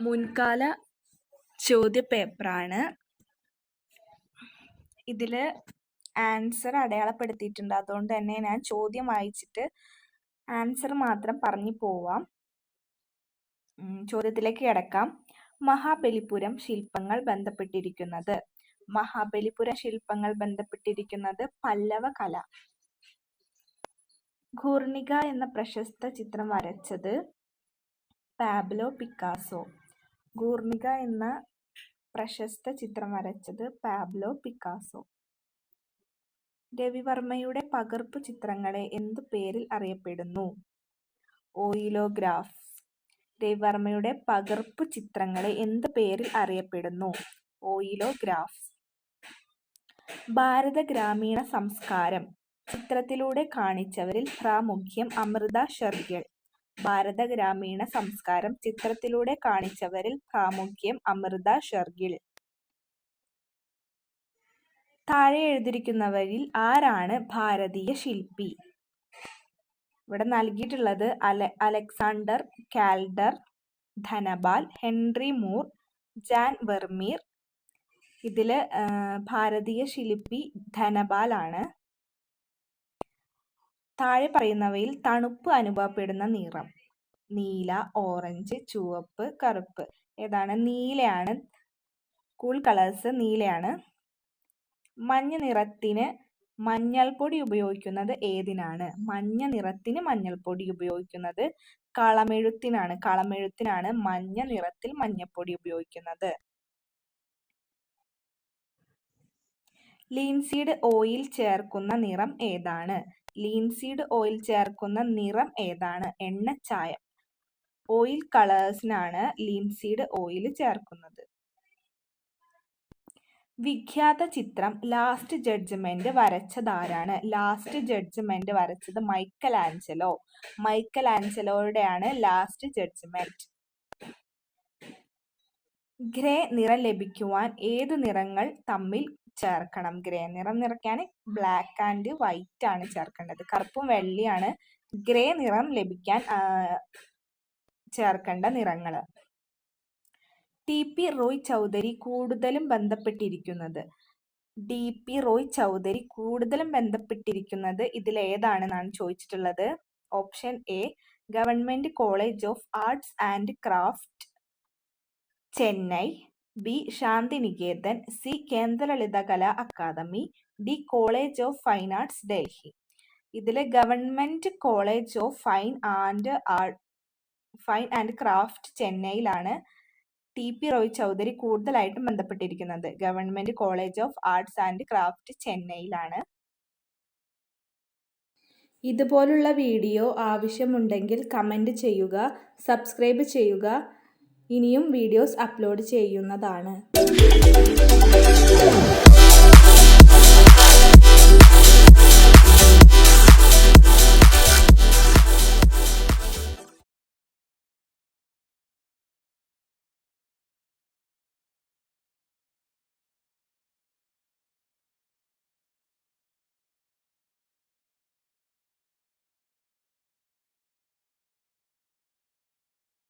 മുൻകാല ചോദ്യ പേപ്പറാണ് ഇതിൽ ആൻസർ അടയാളപ്പെടുത്തിയിട്ടുണ്ട്. അതുകൊണ്ട് തന്നെ ഞാൻ ചോദ്യം വായിച്ചിട്ട് ആൻസർ മാത്രം പറഞ്ഞു പോവാം. ചോദ്യത്തിലേക്ക് കിടക്കാം. മഹാബലിപുരം ശില്പങ്ങൾ ബന്ധപ്പെട്ടിരിക്കുന്നത്. മഹാബലിപുരം ശില്പങ്ങൾ ബന്ധപ്പെട്ടിരിക്കുന്നത് പല്ലവ കല ഘൂർണിക എന്ന പ്രശസ്ത ചിത്രം വരച്ചത് പാബ്ലോ പിക്കാസോ. ഗൂർണിക എന്ന പ്രശസ്ത ചിത്രം വരച്ചത് പാബ്ലോ പിക്കാസോ. രവിവർമ്മയുടെ പകർപ്പ് ചിത്രങ്ങളെ എന്തു പേരിൽ അറിയപ്പെടുന്നു? ഓയിലോഗ്രാഫ്. രവിവർമ്മയുടെ പകർപ്പ് ചിത്രങ്ങളെ എന്ത് പേരിൽ അറിയപ്പെടുന്നു? ഓയിലോഗ്രാഫ്. ഭാരത ഗ്രാമീണ സംസ്കാരം. ചിത്രത്തിലൂടെ കാണിച്ചവരിൽ പ്രാമുഖ്യം അമൃത ഷെർഗിൽ. ഭാരത ഗ്രാമീണ സംസ്കാരം ചിത്രത്തിലൂടെ കാണിച്ചവരിൽ പ്രാമുഖ്യം അമൃത ഷെർഗിൽ. താഴെ എഴുതിയിരിക്കുന്നവരിൽ ആരാണ് ഭാരതീയ ശില്പി? ഇവിടെ നൽകിയിട്ടുള്ളത് അല Alexander Calder Dhanapal Henry Moore Jan Vermeer. ഇതിൽ ഭാരതീയ ശില്പി ധനബാലാണ്. ആണ് താഴെ പറയുന്നവയിൽ തണുപ്പ് അനുഭവപ്പെടുന്ന നിറം. നീല ഓറഞ്ച് ചുവപ്പ് കറുപ്പ്. ഏതാണ്? നീലയാണ്. കൂൾ കളേഴ്സ് നീലയാണ്. മഞ്ഞ നിറത്തിന് മഞ്ഞൾപ്പൊടി ഉപയോഗിക്കുന്നത് ഏതിനാണ്? മഞ്ഞ നിറത്തിന് മഞ്ഞൾപ്പൊടി ഉപയോഗിക്കുന്നത് കളമെഴുത്തിനാണ്. കളമെഴുത്തിനാണ് മഞ്ഞ നിറത്തിൽ മഞ്ഞൾപ്പൊടി ഉപയോഗിക്കുന്നത്. ലീൻസീഡ് ഓയിൽ ചേർക്കുന്ന നിറം ഏതാണ്? ലീൻസീഡ് ഓയിൽ ചേർക്കുന്ന നിറം ഏതാണ്? എണ്ണ ചായം. ഓയിൽ കളേഴ്സിനാണ് ലീൻസീഡ് ഓയിൽ ചേർക്കുന്നത്. വിഖ്യാത ചിത്രം ലാസ്റ്റ് ജഡ്ജ്മെന്റ് വരച്ചതാരാണ്? ലാസ്റ്റ് ജഡ്ജ്മെന്റ് വരച്ചത് മൈക്കൽ ആഞ്ചലോ മൈക്കൽ ആഞ്ചലോയുടെയാണ് ലാസ്റ്റ് ജഡ്ജ്മെന്റ് ഗ്രേ നിറം ലഭിക്കുവാൻ ഏത് നിറങ്ങൾ തമ്മിൽ ചേർക്കണം? ഗ്രേ നിറം നിറയ്ക്കാൻ ബ്ലാക്ക് ആൻഡ് വൈറ്റ് ആണ് ചേർക്കേണ്ടത്. കറുപ്പും വെള്ളിയാണ് ഗ്രേ നിറം ലഭിക്കാൻ ചേർക്കേണ്ട നിറങ്ങൾ. ടി പി റോയ് ചൗധരി കൂടുതലും ബന്ധപ്പെട്ടിരിക്കുന്നത്? ഡി പി റോയ് ചൗധരി കൂടുതലും ബന്ധപ്പെട്ടിരിക്കുന്നത് ഇതിൽ ഏതാണെന്നാണ് ചോദിച്ചിട്ടുള്ളത്? Option A Government College of Arts and Craft. Chennai B. Shantiniketan C. കേന്ദ്രലളിത Kala academy D. College of Fine Arts Delhi. ഇതിൽ government College of Fine and Art Fine and Craft ചെന്നൈയിലാണ് ടി. പി. റോയ് ചൗധരി കൂടുതലായിട്ടും ബന്ധപ്പെട്ടിരിക്കുന്നത്. Government College of Arts and Craft ചെന്നൈയിലാണ്. ഇതുപോലുള്ള video ആവശ്യമുണ്ടെങ്കിൽ comment ചെയ്യുക subscribe ചെയ്യുക ഇനിയും വീഡിയോസ് അപ്ലോഡ് ചെയ്യുന്നതാണ്.